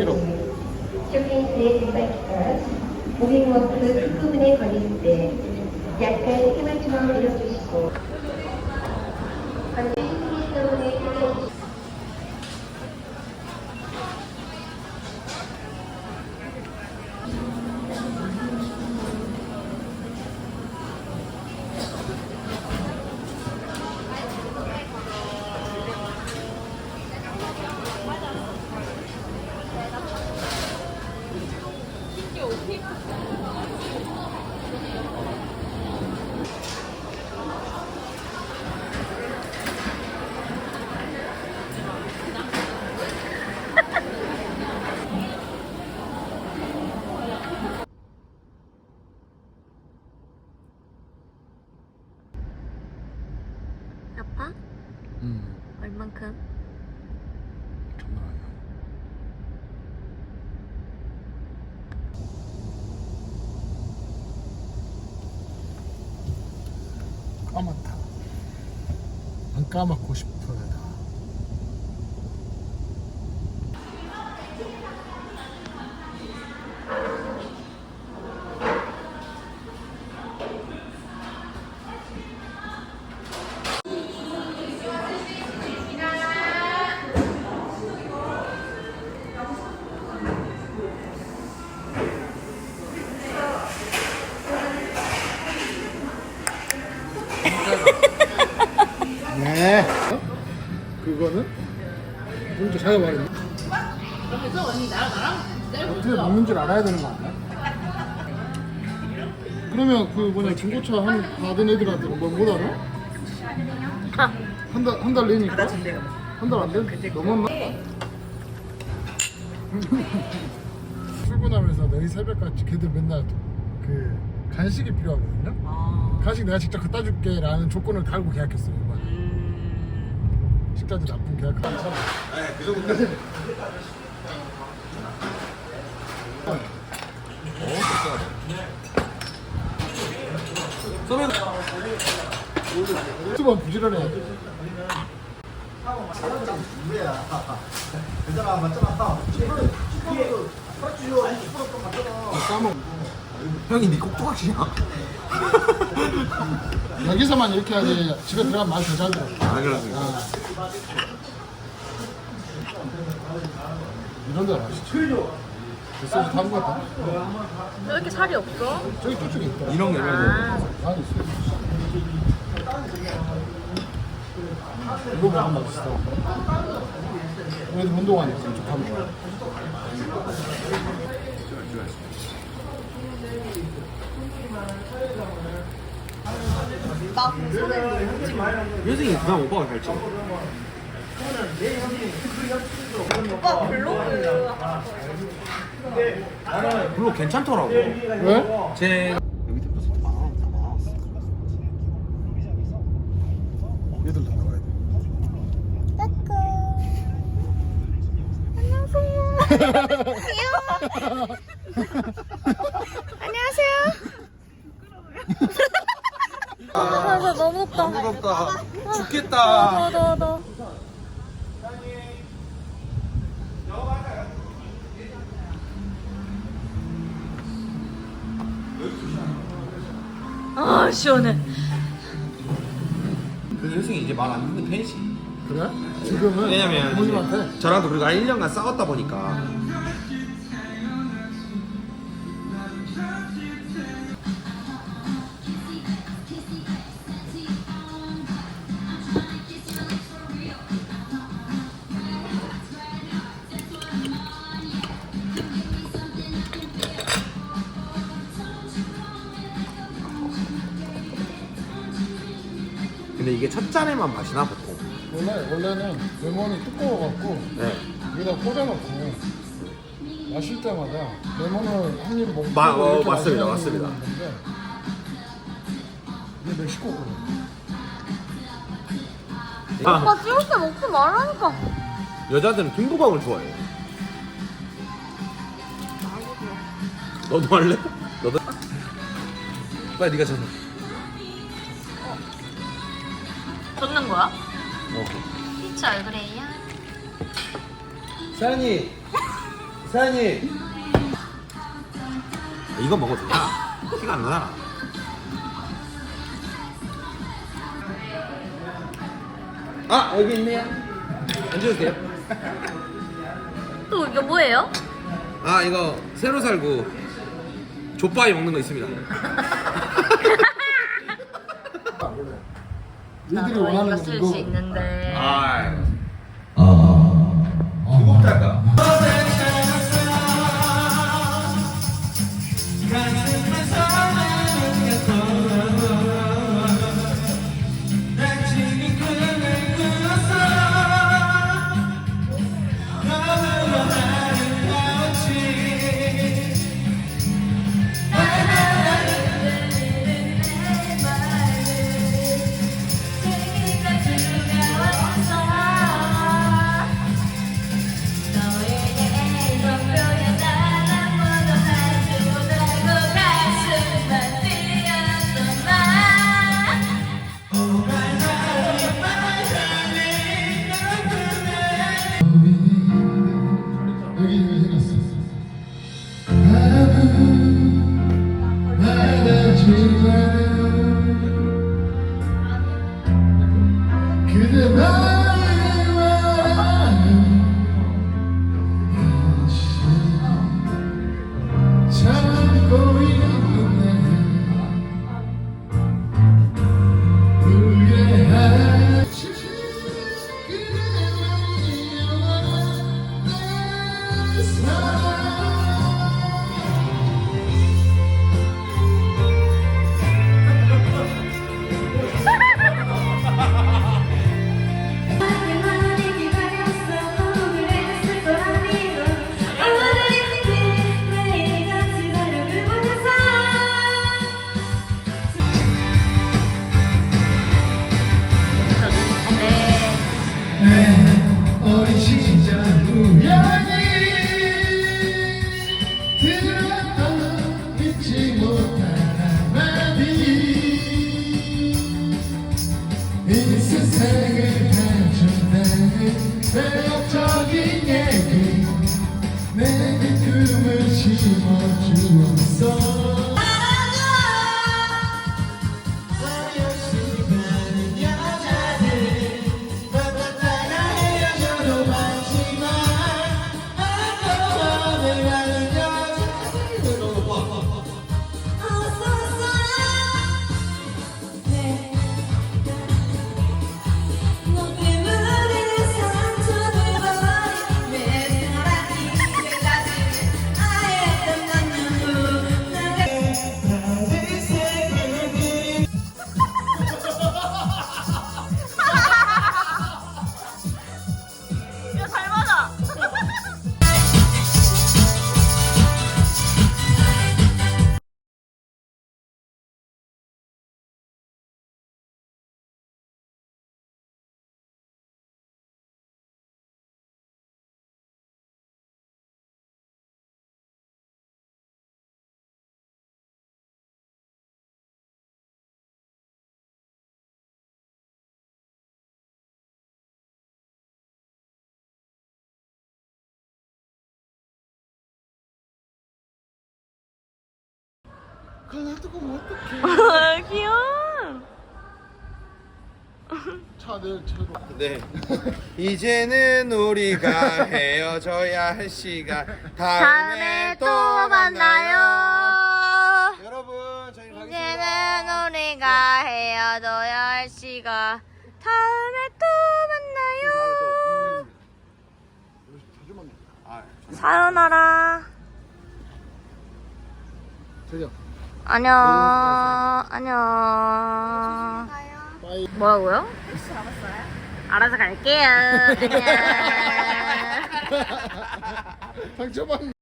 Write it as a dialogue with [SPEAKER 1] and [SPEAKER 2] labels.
[SPEAKER 1] 기록.
[SPEAKER 2] 쇼케이스의 대박기가 무빙워크 끝부분에 걸릴 때 약간 힘을 좀 밀어주시고 반드시 스리스톤에 끌어주시고
[SPEAKER 3] 아파?
[SPEAKER 1] 음,
[SPEAKER 3] 얼만큼?
[SPEAKER 1] 장난 아니야. 까맣다. 안 까맣고 싶어요. 그거는 먼저 자기가 말했네. 어떻게 먹는 줄 알아야 되는 거 아니야? 그러면 그 뭐냐 중고차 한 받은 애들한테는 뭐못 알아? 한달 한 달 내니까 한달 안 돼? 넘었나? 출근하면서 내일 새벽까지 걔들 맨날 그 간식이 필요하거든요.
[SPEAKER 4] 아,
[SPEAKER 1] 간식 내가 직접 갖다 줄게라는 조건을 달고 계약했어요. 이번에.
[SPEAKER 4] 음,
[SPEAKER 1] 식자재 납품 계약하고 수번 부지런해 까먹
[SPEAKER 5] 형이 니 꼭두각시냐?
[SPEAKER 1] 여기서만 이렇게 하지. 집에 들어가면 맛이 더 잘 들어.
[SPEAKER 5] 아 그렇습니다.
[SPEAKER 1] 이런 데가 맛있지. 것 같다
[SPEAKER 3] 왜 이렇게 살이 없어?
[SPEAKER 1] 저기 저쪽에 있다.
[SPEAKER 5] 이런 거 이런 거.
[SPEAKER 3] 아,
[SPEAKER 1] 있어 이거 먹으면 맛있어. 얘들 운동하니까 좀 가면 좋아
[SPEAKER 5] 효승이 그냥 오빠가 잘 쳐.
[SPEAKER 3] 오빠 블로그
[SPEAKER 5] 물론 괜찮더라고.
[SPEAKER 1] 왜?
[SPEAKER 5] 제 여기 템포스 다 나와- 다 나왔어.
[SPEAKER 1] 얘들도 나와야 돼
[SPEAKER 3] 아, 나 너무 덥다.
[SPEAKER 5] 무겁다. 죽겠다.
[SPEAKER 3] 너, 너, 너. 아, 시원해.
[SPEAKER 5] 그래서 효승이 이제 말 안 듣는 편이지.
[SPEAKER 1] 그래? 지금은
[SPEAKER 5] 왜냐면
[SPEAKER 1] 부모님한테
[SPEAKER 5] 저랑도 그리고 한 1년간 싸웠다 보니까 이게 첫 잔에만 마시나 보통.
[SPEAKER 1] 원래 원래는 레몬이 두꺼워갖고
[SPEAKER 5] 네.
[SPEAKER 1] 여기다 꽂아놓고 마실 때마다 레몬을 한 입을 먹고
[SPEAKER 5] 마- 어,
[SPEAKER 1] 이렇게
[SPEAKER 5] 맞습니다,
[SPEAKER 1] 마시는
[SPEAKER 5] 맞습니다.
[SPEAKER 1] 건데 이게 멕시코거든.
[SPEAKER 5] 아,
[SPEAKER 3] 오빠 찍을 때 먹지 말라니까.
[SPEAKER 5] 여자들은 김부각을 좋아해. 너도 할래? 너도? 빨리 네가 쳤어.
[SPEAKER 3] 줬는 거야?
[SPEAKER 5] 오케이.
[SPEAKER 3] 피치 얼그레이야?
[SPEAKER 5] 사연이 사장님. 이거 먹어도 되냐? 티가 안 나잖아. 아 여기 있네요. 앉으셔도 돼요.
[SPEAKER 3] 또 이거 뭐예요?
[SPEAKER 5] 아 이거 새로 살고 족바위 먹는 거 있습니다.
[SPEAKER 1] 니들이 원하는
[SPEAKER 3] 이거 거쓸
[SPEAKER 1] 이거
[SPEAKER 3] 수 있는데.
[SPEAKER 5] 아. 무겁달까?
[SPEAKER 1] 여기 매력적인 얘기 내게 꿈을 심어주었어 그걸 놔두고 어떡해
[SPEAKER 3] 귀여워.
[SPEAKER 1] 차 내일 차로
[SPEAKER 5] 네. 이제는 우리가 헤어져야 할 시간.
[SPEAKER 3] 다음에 또 만나요.
[SPEAKER 5] 여러분 저희 가겠습니다.
[SPEAKER 3] 이제는 우리가 헤어져야 할 시간. 다음에 또 만나요.
[SPEAKER 1] 자주 만나
[SPEAKER 5] 아,
[SPEAKER 3] 사요나라.
[SPEAKER 1] 저기요
[SPEAKER 3] 안녕. 안녕.
[SPEAKER 1] 빠이
[SPEAKER 3] 뭐라고요? 알아서 갈게요. 안녕.
[SPEAKER 1] 상처받는